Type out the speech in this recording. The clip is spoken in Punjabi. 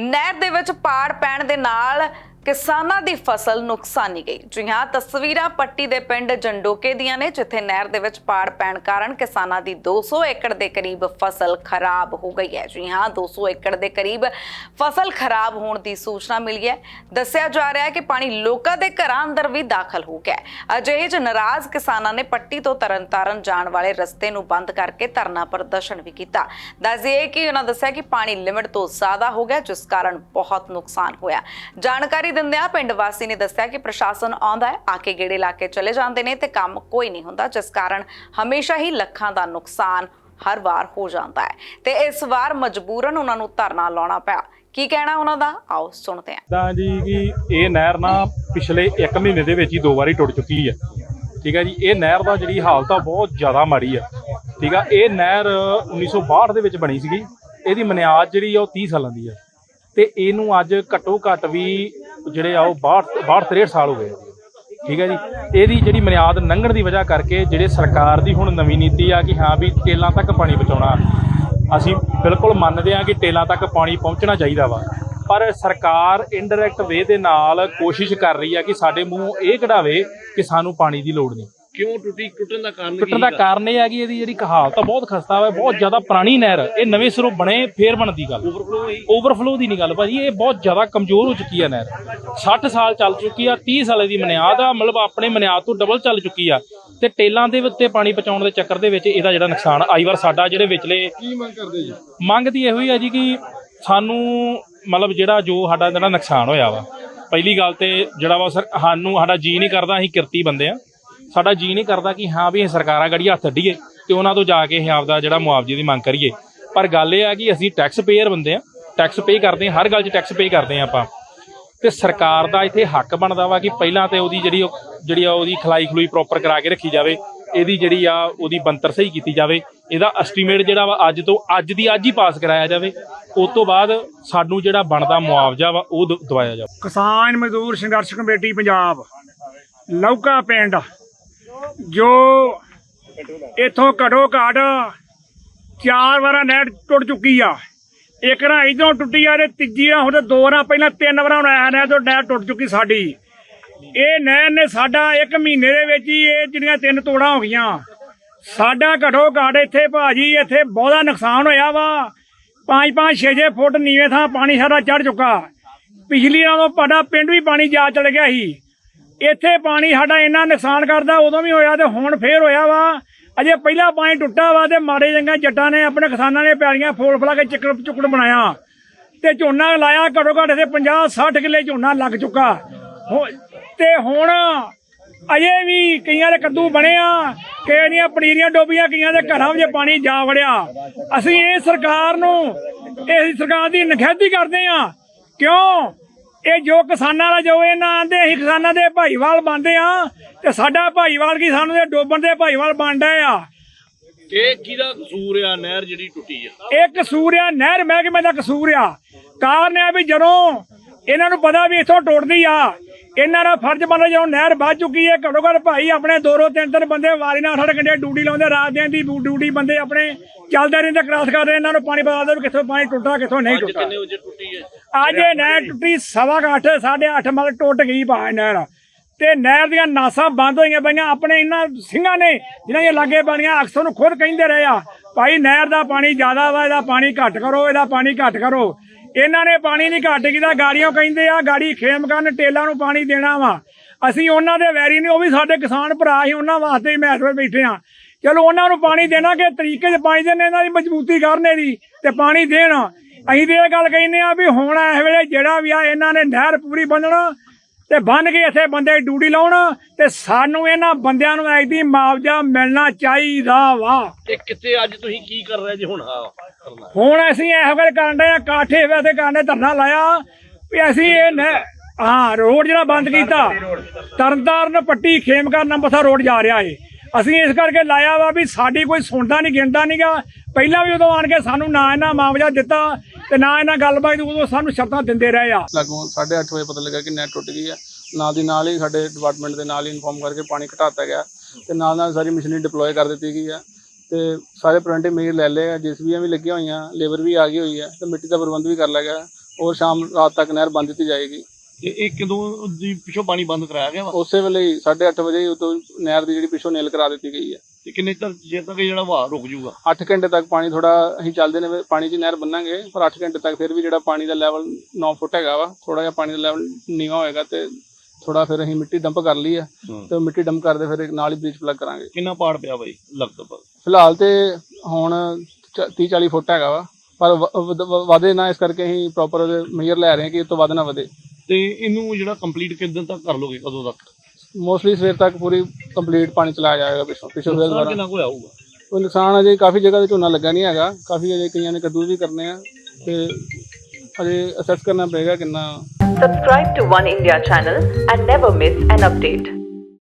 ਨਹਿਰ ਦੇ ਵਿੱਚ ਪਾੜ ਪੈਣ ਦੇ ਨਾਲ ਕਿਸਾਨਾਂ ਦੀ ਫਸਲ ਨੁਕਸਾਨੀ ਗਈ। ਜੀ ਹਾਂ ਤਸਵੀਰਾਂ ਪੱਟੀ ਦੇ ਪਿੰਡ ਜੰਡੋਕੇ ਦੀਆਂ ਨੇ, ਜਿੱਥੇ ਨਹਿਰ ਦੇ ਵਿੱਚ ਪਾੜ ਪੈਣ ਕਾਰਨ ਕਿਸਾਨਾਂ ਦੀ 200 ਏਕੜ ਦੇ ਕਰੀਬ ਫਸਲ ਖਰਾਬ ਹੋ ਗਈ ਹੈ। ਜੀ ਹਾਂ 200 ਏਕੜ ਦੇ ਕਰੀਬ ਫਸਲ ਖਰਾਬ ਹੋਣ ਦੀ ਸੂਚਨਾ ਮਿਲੀ ਹੈ। ਦੱਸਿਆ ਜਾ ਰਿਹਾ ਹੈ ਕਿ ਪਾਣੀ ਲੋਕਾਂ ਦੇ ਘਰਾਂ ਅੰਦਰ ਵੀ ਦਾਖਲ ਹੋ ਗਿਆ ਅਜਿਹੇ ਚ ਨਾਰਾਜ਼ ਕਿਸਾਨਾਂ ਨੇ ਪੱਟੀ ਤੋਂ ਤਰਨਤਾਰਨ ਜਾਣ ਵਾਲੇ ਰਸਤੇ ਨੂੰ ਬੰਦ ਕਰਕੇ ਧਰਨਾ ਪ੍ਰਦਰਸ਼ਨ ਵੀ ਕੀਤਾ। ਦੱਸਦੇ ਕਿ ਉਹਨਾਂ ਦੱਸਿਆ ਕਿ ਪਾਣੀ ਲਿਮਟ ਤੋਂ ਜ਼ਿਆਦਾ ਹੋ ਗਿਆ, ਜਿਸ ਕਾਰਨ ਬਹੁਤ ਨੁਕਸਾਨ ਹੋਇਆ। ਜਾਣਕਾਰੀ ਦਿੰਦਿਆਂ ਪਿੰਡ ਵਾਸੀ ਨੇ ਦੱਸਿਆ ਕਿ ਪ੍ਰਸ਼ਾਸਨ ਆਉਂਦਾ ਹੈ, ਆ ਕੇ ਗੇੜੇ ਲਾ ਕੇ ਚਲੇ ਜਾਂਦੇ ਨੇ ਤੇ ਕੰਮ ਕੋਈ ਨਹੀਂ ਹੁੰਦਾ, ਜਿਸ ਕਾਰਨ ਹਮੇਸ਼ਾ ਹੀ ਲੱਖਾਂ ਦਾ ਨੁਕਸਾਨ ਹਰ ਵਾਰ ਹੋ ਜਾਂਦਾ ਹੈ। ਤੇ ਇਸ ਵਾਰ ਮਜਬੂਰਨ ਉਹਨਾਂ ਨੂੰ ਧਰਨਾ ਲਾਉਣਾ ਪਿਆ। ਕੀ ਕਹਿਣਾ ਉਹਨਾਂ ਦਾ? ਆਓ ਸੁਣਦੇ ਹਾਂ। ਤਾਂ ਜੀ ਕਿ ਇਹ ਨਹਿਰ ਨਾ ਪਿਛਲੇ 1 ਮਹੀਨੇ ਦੇ ਵਿੱਚ ਹੀ ਦੋ ਵਾਰੀ ਟੁੱਟ ਚੁੱਕੀ ਹੈ। ਠੀਕ ਹੈ ਜੀ, ਇਹ ਨਹਿਰ ਦਾ ਜਿਹੜੀ ਹਾਲਤ ਆ ਬਹੁਤ ਜ਼ਿਆਦਾ ਮਾੜੀ ਆ ਠੀਕ ਆ, ਇਹ ਨਹਿਰ 1962 ਦੇ ਵਿੱਚ ਬਣੀ ਸੀਗੀ। ਇਹਦੀ ਮਨਿਆਦ ਜਿਹੜੀ ਆ, ਉਹ 30 ਸਾਲਾਂ ਦੀ ਆ। ਤੇ ਇਹਨੂੰ ਅੱਜ ਘੱਟੋ ਘੱਟ ਵੀ ਜਿਹੜੇ ਆ ਉਹ 62 62 63 ਸਾਲ ਹੋ ਗਏ ਠੀਕ ਹੈ ਜੀ? ਇਹਦੀ ਜਿਹੜੀ ਬੁਨਿਆਦ ਲੰਘਣ ਦੀ ਵਜ੍ਹਾ ਕਰਕੇ ਜਿਹੜੇ ਸਰਕਾਰ ਦੀ ਹੁਣ ਨਵੀਂ ਨੀਤੀ ਆ ਕਿ ਹਾਂ ਵੀ ਟੇਲਾਂ ਤੱਕ ਪਾਣੀ ਪਹੁੰਚਾਉਣਾ, ਅਸੀਂ ਬਿਲਕੁਲ ਮੰਨਦੇ ਹਾਂ ਕਿ ਟੇਲਾਂ ਤੱਕ ਪਾਣੀ ਪਹੁੰਚਣਾ ਚਾਹੀਦਾ ਵਾ। ਪਰ ਸਰਕਾਰ ਇਨਡਾਇਰੈਕਟ ਵੇ ਦੇ ਨਾਲ ਕੋਸ਼ਿਸ਼ ਕਰ ਰਹੀ ਆ ਕਿ ਸਾਡੇ ਮੂੰਹ ਇਹ ਕਢਾਵੇ ਕਿ ਸਾਨੂੰ ਪਾਣੀ ਦੀ ਲੋੜ ਨਹੀਂ। ਕਿਉਂ ਟੁੱਟੀ ਟੁੱਟਣ ਦਾ ਕਾਰਨ ਟੁੱਟਣ ਦਾ ਕਾਰਨ ਇਹ ਹੈ ਕਿ ਇਹਦੀ ਜਿਹੜੀ ਹਾਲਤ ਆ ਬਹੁਤ ਖਸਤਾ ਵਾ ਬਹੁਤ ਜ਼ਿਆਦਾ ਪੁਰਾਣੀ ਨਹਿਰ ਇਹ ਨਵੇਂ ਸਿਰੋਂ ਬਣੇ ਫੇਰ ਬਣਦੀ ਗੱਲ। ਓਵਰਫਲੋ ਹੋਈ? ਓਵਰਫਲੋ ਦੀ ਨਹੀਂ ਗੱਲ ਭਾਜੀ ਇਹ ਬਹੁਤ ਜ਼ਿਆਦਾ ਕਮਜ਼ੋਰ ਹੋ ਚੁੱਕੀ ਆ ਨਹਿਰ। 60 ਸਾਲ ਚੱਲ ਚੁੱਕੀ ਆ 30 ਸਾਲੇ ਦੀ ਮਨਿਆਦ ਆ ਮਤਲਬ ਆਪਣੇ ਮਨਿਆਦ ਤੋਂ ਡਬਲ ਚੱਲ ਚੁੱਕੀ ਆ। ਤੇ ਟੇਲਾਂ ਦੇ ਉੱਤੇ ਪਾਣੀ ਪਹੁੰਚਾਉਣ ਦੇ ਚੱਕਰ ਦੇ ਵਿੱਚ ਇਹਦਾ ਜਿਹੜਾ ਨੁਕਸਾਨ ਆਈ ਵਾਰ ਸਾਡਾ ਜਿਹੜੇ ਵਿਚਲੇ ਕੀ ਮੰਗ ਕਰਦੇ ਜੀ? ਮੰਗ ਦੀ ਇਹੋ ਹੀ ਆ ਜੀ ਕਿ ਸਾਨੂੰ ਮਤਲਬ ਜਿਹੜਾ ਜੋ ਸਾਡਾ ਜਿਹੜਾ ਨੁਕਸਾਨ ਹੋਇਆ ਵਾ ਪਹਿਲੀ ਗੱਲ ਤੇ ਜਿਹੜਾ ਵਾ ਸਰ ਸਾਨੂੰ ਸਾਡਾ ਜੀ ਨਹੀਂ ਕਰਦਾ ਅਸੀਂ ਕਿਰਤੀ ਬੰਦੇ ਆ। ਸਾਡਾ ਜੀ ਨਹੀਂ ਕਰਦਾ ਕਿ ਹਾਂ ਵੀ ਅਸੀਂ ਸਰਕਾਰਾਂ ਗੜੀ ਹੱਥ ਅੱਡੀਏ ਤੇ ਉਹਨਾਂ ਤੋਂ ਜਾ ਕੇ ਅਸੀਂ ਆਪਦਾ ਜਿਹੜਾ ਮੁਆਵਜ਼ੇ ਦੀ ਮੰਗ ਕਰੀਏ। ਪਰ ਗੱਲ ਇਹ ਆ ਕਿ ਅਸੀਂ ਟੈਕਸ ਪੇਅਰ ਬੰਦੇ ਆ ਟੈਕਸ ਪੇ ਕਰਦੇ ਆ ਹਰ ਗੱਲ 'ਚ ਟੈਕਸ ਪੇ ਕਰਦੇ ਆ ਆਪਾਂ। ਤੇ ਸਰਕਾਰ ਦਾ ਇੱਥੇ ਹੱਕ ਬਣਦਾ ਵਾ ਕਿ ਪਹਿਲਾਂ ਤੇ ਉਹਦੀ ਜਿਹੜੀ ਉਹ ਜਿਹੜੀ ਆ ਉਹਦੀ ਖਲਾਈ ਖਲੂਈ ਪ੍ਰੋਪਰ ਕਰਾ ਕੇ ਰੱਖੀ ਜਾਵੇ, ਇਹਦੀ ਜਿਹੜੀ ਆ ਉਹਦੀ ਬੰਤਰ ਸਹੀ ਕੀਤੀ ਜਾਵੇ, ਇਹਦਾ ਐਸਟੀਮੇਟ ਜਿਹੜਾ ਵਾ ਅੱਜ ਤੋਂ ਅੱਜ ਦੀ ਅੱਜ ਹੀ ਪਾਸ ਕਰਾਇਆ ਜਾਵੇ, ਉਸ ਤੋਂ ਬਾਅਦ ਸਾਨੂੰ ਜਿਹੜਾ ਬਣਦਾ ਮੁਆਵਜ਼ਾ ਵਾ, ਉਹ ਦ- ਦਵਾਇਆ ਜਾਵੇ। ਕਿਸਾਨ ਮਜ਼ਦੂਰ ਸੰਘਰਸ਼ ਕਮੇਟੀ ਪੰਜਾਬ, ਲੌਕਾ ਪਿੰਡ ਜੋ ਇਥੋਂ ਘਟੋ ਘੱਟ ਚਾਰ ਵਾਰਾਂ ਨਹਿਰ ਟੁੱਟ ਚੁੱਕੀ ਆ। ਇੱਕ ਨਾ ਇਧਰੋਂ ਟੁੱਟੀ ਆ ਤੇ ਤੀਜੀ ਰਾਂ ਹੁਣ ਦੋ ਰਾਂ ਪਹਿਲਾਂ ਤਿੰਨ ਵਾਰਾਂ ਆਇਆ ਨਹਿਰ ਤੋਂ ਨਹਿਰ ਟੁੱਟ ਚੁੱਕੀ ਸਾਡੀ। ਇਹ ਨਹਿਰ ਨੇ ਸਾਡਾ ਇੱਕ ਮਹੀਨੇ ਦੇ ਵਿੱਚ ਹੀ ਇਹ ਜਿਹੜੀਆਂ ਤਿੰਨ ਤੋੜਾਂ ਹੋ ਗਈਆਂ। ਸਾਡਾ ਘਟੋ ਘੱਟ ਇੱਥੇ ਭਾਜੀ ਇੱਥੇ ਬਹੁਤਾ ਨੁਕਸਾਨ ਹੋਇਆ ਵਾ। 5-5 6-6 ਫੁੱਟ ਨੀਵੇਂ ਥਾਂ ਪਾਣੀ ਸਾਡਾ ਚੜ ਚੁੱਕਾ। ਪਿਛਲੀ ਨਾਲੋਂ ਸਾਡਾ ਪਿੰਡ ਵੀ ਪਾਣੀ ਜਾ ਚੜ ਗਿਆ ਸੀ। ਇੱਥੇ ਪਾਣੀ ਸਾਡਾ ਇੰਨਾ ਨੁਕਸਾਨ ਕਰਦਾ, ਉਦੋਂ ਵੀ ਹੋਇਆ ਤੇ ਹੁਣ ਫੇਰ ਹੋਇਆ ਵਾ। ਅਜੇ ਪਹਿਲਾ ਪਾਣੀ ਟੁੱਟਾ ਵਾ ਤੇ ਮਾੜੇ ਚੰਗਾ ਜੱਟਾਂ ਨੇ ਆਪਣੇ ਕਿਸਾਨਾਂ ਨੇ ਪਿਆਰੀਆਂ ਫੋਲ ਫਲਾ ਕੇ ਚੱਕਰ ਚੁੱਕੜ ਬਣਾਇਆ। ਤੇ ਝੋਨਾ ਲਾਇਆ, ਘੱਟੋ ਘੱਟ ਤੇ 50 60 ਕਿੱਲੇ ਝੋਨਾ ਲੱਗ ਚੁੱਕਾ। ਤੇ ਹੁਣ ਅਜੇ ਵੀ ਕਈਆਂ ਦੇ ਕੱਦੂ ਬਣੇ ਆ, ਕਈਆਂ ਦੀਆਂ ਪਨੀਰੀਆਂ ਡੋਬੀਆਂ, ਕਈਆਂ ਦੇ ਘਰਾਂ ਵਿੱਚ ਪਾਣੀ ਜਾ ਵੜਿਆ। ਅਸੀਂ ਇਹ ਸਰਕਾਰ ਨੂੰ ਇਹ ਸਰਕਾਰ ਦੀ ਨਖੇਧੀ ਕਰਦੇ ਆ। ਕਿਉਂ? ਇਹ ਜੋ ਕਿਸਾਨਾਂ ਦਾ ਜੋ ਇਹਨਾਂ ਆਂਦੇ ਅਸੀਂ ਕਿਸਾਨਾਂ ਦੇ ਭਾਈਵਾਲ ਬਣਦੇ ਆ ਤੇ ਸਾਡਾ ਭਾਈਵਾਲ ਕੀ ਸਾਨੂੰ ਦੇ ਡੋਬਣ ਦੇ ਭਾਈਵਾਲ ਬਣਦਾ ਆ। ਇਹ ਕਿਹਦਾ ਕਸੂਰ ਆ? ਨਹਿਰ ਜਿਹੜੀ ਟੁੱਟੀ ਆ। ਇਹ ਕਸੂਰ ਆ ਨਹਿਰ ਮਹਿਕਮੇ ਦਾ ਕਸੂਰ ਆ। ਕਾਰਨ ਆ ਵੀ ਜਦੋਂ ਇਹਨਾਂ ਨੂੰ ਪਤਾ ਵੀ ਇੱਥੋਂ ਟੁੱਟਦੀ ਆ ਇਹਨਾਂ ਦਾ ਫਰਜ਼ ਬਣਦਾ ਜਦੋਂ ਨਹਿਰ ਵੱਜ ਚੁੱਕੀ ਹੈ ਘੱਟੋ ਘੱਟ ਭਾਈ ਆਪਣੇ ਦੋ ਦੋ ਤਿੰਨ ਤਿੰਨ ਬੰਦੇ ਵਾਰੀ ਨਾਲ ਅਠਾਰਾਂ ਘੰਟੇ ਡਿਊਟੀ ਲਾਉਂਦੇ ਰਾਤ ਦਿਨ ਦੀ ਡਿਊਟੀ ਬੰਦੇ ਆਪਣੇ ਚੱਲਦੇ ਰਹਿੰਦੇ ਕ੍ਰਾਸ ਕਰਦੇ ਇਹਨਾਂ ਨੂੰ ਪਾਣੀ ਪਤਾ ਵੀ ਕਿੱਥੋਂ ਪਾਣੀ ਟੁੱਟਾ ਕਿੱਥੋਂ ਨਹੀਂ ਟੁੱਟਾ ਕਿੰਨੇ ਵਜੇ ਟੁੱਟੀ ਹੈ? ਅੱਜ ਇਹ ਨਹਿਰ ਟੁੱਟੀ ਸਵਾ ਕੁ ਅੱਠ ਸਾਢੇ ਅੱਠ ਮਤਲਬ ਟੁੱਟ ਗਈ ਬਾਹਰ ਨਹਿਰ। ਤੇ ਨਹਿਰ ਦੀਆਂ ਨਾਸਾਂ ਬੰਦ ਹੋਈਆਂ ਪਈਆਂ ਆਪਣੇ ਇਹਨਾਂ ਸਿੰਘਾਂ ਨੇ ਜਿਨ੍ਹਾਂ ਦੇ ਲਾਗੇ ਬਣੀਆਂ ਅਕਸਰ ਨੂੰ ਖੁਦ ਕਹਿੰਦੇ ਰਹੇ ਆ ਭਾਈ ਨਹਿਰ ਦਾ ਪਾਣੀ ਜ਼ਿਆਦਾ ਵਾ ਇਹਦਾ ਪਾਣੀ ਘੱਟ ਕਰੋ ਇਹਦਾ ਪਾਣੀ ਘੱਟ ਕਰੋ। ਇਹਨਾਂ ਨੇ ਪਾਣੀ ਨਹੀਂ ਘੱਟ ਕੀਤਾ ਗਾੜੀਆਂ ਕਹਿੰਦੇ ਆ ਗਾੜੀ ਖੇਮ ਕਰਨ ਟੇਲਾਂ ਨੂੰ ਪਾਣੀ ਦੇਣਾ ਵਾ। ਅਸੀਂ ਉਹਨਾਂ ਦੇ ਵੈਰੀ ਨਹੀਂ ਉਹ ਵੀ ਸਾਡੇ ਕਿਸਾਨ ਭਰਾ ਸੀ ਉਹਨਾਂ ਵਾਸਤੇ ਹੀ ਵਿੱਚ ਬੈਠੇ ਆ। ਚਲੋ ਉਹਨਾਂ ਨੂੰ ਪਾਣੀ ਦੇਣਾ ਕਿ ਤਰੀਕੇ 'ਚ ਪਾਣੀ ਦੇਣ ਇਹਨਾਂ ਦੀ ਮਜ਼ਬੂਤੀ ਕਰਨ ਇਹਦੀ ਤੇ ਪਾਣੀ ਦੇਣ। ਅਸੀਂ ਤੇ ਇਹ ਗੱਲ ਕਹਿੰਦੇ ਆ ਵੀ ਹੁਣ ਇਸ ਵੇਲੇ ਜਿਹੜਾ ਵੀ ਆ ਇਹਨਾਂ ਨੇ ਨਹਿਰ ਪੂਰੀ ਬੰਨਣ ਤੇ ਬੰਨ ਕੇ ਇੱਥੇ ਬੰਦੇ ਡਿਊਟੀ ਲਾਉਣ ਤੇ ਸਾਨੂੰ ਇਹਨਾਂ ਬੰਦਿਆਂ ਨੂੰ ਐਦੀ ਮੁਆਵਜ਼ਾ ਮਿਲਣਾ ਚਾਹੀਦਾ ਵਾ। ਇਹ ਕਿੱਥੇ ਅੱਜ ਤੁਸੀਂ ਕੀ ਕਰ ਰਹੇ ਜੀ ਹੁਣ ਹਾਂ ਕਰਨਾ? ਹੁਣ ਅਸੀਂ ਇਹੋ ਗੱਲ ਕਰਨ ਦੇ ਆ ਕਾਠੇ ਵੇ ਤੇ ਕਾਂਡੇ ਧਰਨਾ ਲਾਇਆ ਵੀ ਅਸੀਂ ਇਹ ਨਹਿ- ਹਾਂ ਰੋਡ ਜਿਹੜਾ ਬੰਦ ਕੀਤਾ ਤਰਨਤਾਰਨ ਪੱਟੀ ਖੇਮਕਰ ਨੰਬਰਸਰ ਰੋਡ ਜਾ ਰਿਹਾ ਏ। ਅਸੀਂ ਇਸ ਕਰਕੇ ਲਾਇਆ ਵਾ ਵੀ ਸਾਡੀ ਕੋਈ ਸੁਣਦਾ ਨਹੀਂ ਗਿਣਦਾ ਨਹੀਂਗਾ ਪਹਿਲਾਂ ਵੀ ਉਦੋਂ ਆਣ ਕੇ ਸਾਨੂੰ ਨਾ ਇਹਨਾਂ ਮੁਆਵਜ਼ਾ ਦਿੱਤਾ ਤੇ ਨਾ ਇਹਨਾਂ ਗੱਲਬਾਤ ਉਦੋਂ ਸਾਨੂੰ ਸ਼ਰਤਾਂ ਦਿੰਦੇ ਰਹੇ ਆ। ਲਾਗੋਂ 8:30 ਵਜੇ ਪਤਾ ਲੱਗਾ ਕਿ ਨੈਟ ਟੁੱਟ ਗਈ ਹੈ ਨਾਲ ਦੀ ਨਾਲ ਹੀ ਸਾਡੇ ਡਿਪਾਰਟਮੈਂਟ ਦੇ ਨਾਲ ਹੀ ਇਨਫੋਰਮ ਕਰਕੇ ਪਾਣੀ ਘਟਾਤਾ ਗਿਆ। ਤੇ ਨਾਲ ਨਾਲ ਸਾਰੀ ਮਸ਼ੀਨਰੀ ਡਿਪਲੋਏ ਕਰ ਦਿੱਤੀ ਗਈ ਹੈ ਤੇ ਸਾਰੇ ਪ੍ਰੀਵੈਂਟਿਵ ਮੇਜਰ ਲੈ ਲਏ ਆ। ਜਿਸਬੀਆਂ ਵੀ ਲੱਗੀਆਂ ਹੋਈਆਂ ਲੇਬਰ ਵੀ ਆ ਗਈ ਹੋਈ ਹੈ ਤੇ ਮਿੱਟੀ ਦਾ ਪ੍ਰਬੰਧ ਵੀ ਕਰ ਲਿਆ ਗਿਆ। ਔਰ ਸ਼ਾਮ ਰਾਤ ਤੱਕ ਨਹਿਰ ਬੰਦ ਦਿੱਤੀ ਜਾਏਗੀ। ਤੇ ਇਹ ਕਦੋਂ ਦੀ ਪਿੱਛੋਂ ਪਾਣੀ ਬੰਦ ਕਰਾਇਆ ਗਿਆ ਉਸੇ ਵੇਲੇ ਹੀ 8:30 ਵਜੇ ਹੀ ਉਤੋਂ ਨਹਿਰ ਦੀ ਜਿਹੜੀ ਪਿੱਛੋਂ ਨੇਲ ਕਰਾ ਦਿੱਤੀ ਗਈ ਹੈ ਤੇ ਕਿੰਨੇ ਚਿਰ ਚਿਰ ਤੱਕ ਇਹ ਜਿਹੜਾ ਵਹਾਅ ਰੁਕ ਜਾਊਗਾ? 8 ਘੰਟੇ ਤੱਕ ਪਾਣੀ ਥੋੜਾ ਅਸੀਂ ਚੱਲਦੇ ਨੇ ਪਾਣੀ 'ਚ ਨਹਿਰ ਬੰਨਾਂਗੇ ਪਰ 8 ਘੰਟੇ ਤੱਕ ਫਿਰ ਵੀ ਜਿਹੜਾ ਪਾਣੀ ਦਾ ਲੈਵਲ 9 ਫੁੱਟ ਹੈਗਾ ਵਾ ਥੋੜਾ ਜਿਹਾ ਪਾਣੀ ਦਾ ਲੈਵਲ ਨੀਵਾ ਹੋਏਗਾ ਤੇ ਥੋੜਾ ਫਿਰ ਅਸੀਂ ਮਿੱਟੀ ਡੰਪ ਕਰ ਲਈ ਆ ਤੇ ਮਿੱਟੀ ਡੰਪ ਕਰਦੇ ਫਿਰ ਨਾਲ ਹੀ ਬ੍ਰੀਚ ਪਲੱਗ ਕਰਾਂਗੇ। ਕਿੰਨਾ ਪਾੜ ਪਿਆ ਬਾਈ ਲਗਭਗ? ਫਿਲਹਾਲ ਤੇ ਹੁਣ 30 40 ਫੁੱਟ ਹੈਗਾ ਵਾ ਪਰ ਵ- ਵਧ- ਵ- ਵਧੇ ਨਾ ਇਸ ਕਰਕੇ ਅਸੀਂ ਪ੍ਰੋਪਰ ਮੇਜਰ ਲੈ ਰਹੇ ਹਾਂ ਕਿ ਇਹ ਤੋਂ ਵੱਧ ਨਾ ਵਧੇ। ਤੇ ਇਹਨੂੰ ਜਿਹੜਾ ਕੰਪਲੀਟ ਕਿਦਾਂ ਤੱਕ ਕਰ ਲੋਗੇ ਕਦੋਂ ਤੱਕ? ਮੋਸਟਲੀ ਸਵੇਰ ਤੱਕ ਪੂਰੀ ਕੰਪਲੀਟ ਪਾਣੀ ਚਲਾਇਆ ਜਾਏਗਾ ਪਿੱਛੋਂ ਪਿੱਛੋਂ ਫਿਰ ਨੁਕਸਾਨ ਦੁਬਾਰਾ। ਕਿੰਨਾ ਕੁ ਹੋਇਆ ਹੋਊਗਾ? ਕੋਈ ਨੁਕਸਾਨ ਅਜੇ ਕਾਫੀ ਜਗ੍ਹਾ ਤੇ ਝੋਨਾ ਲੱਗਾ ਨਹੀਂ ਹੈਗਾ ਕਾਫੀ ਅਜੇ ਕਈਆਂ ਨੇ ਕੱਦੂ ਵੀ ਕਰਨੇ ਆ ਤੇ ਅਜੇ ਅਸੈਸ ਕਰਨਾ ਪਏਗਾ ਕਿੰਨਾ। Subscribe to One India channel and never miss an update.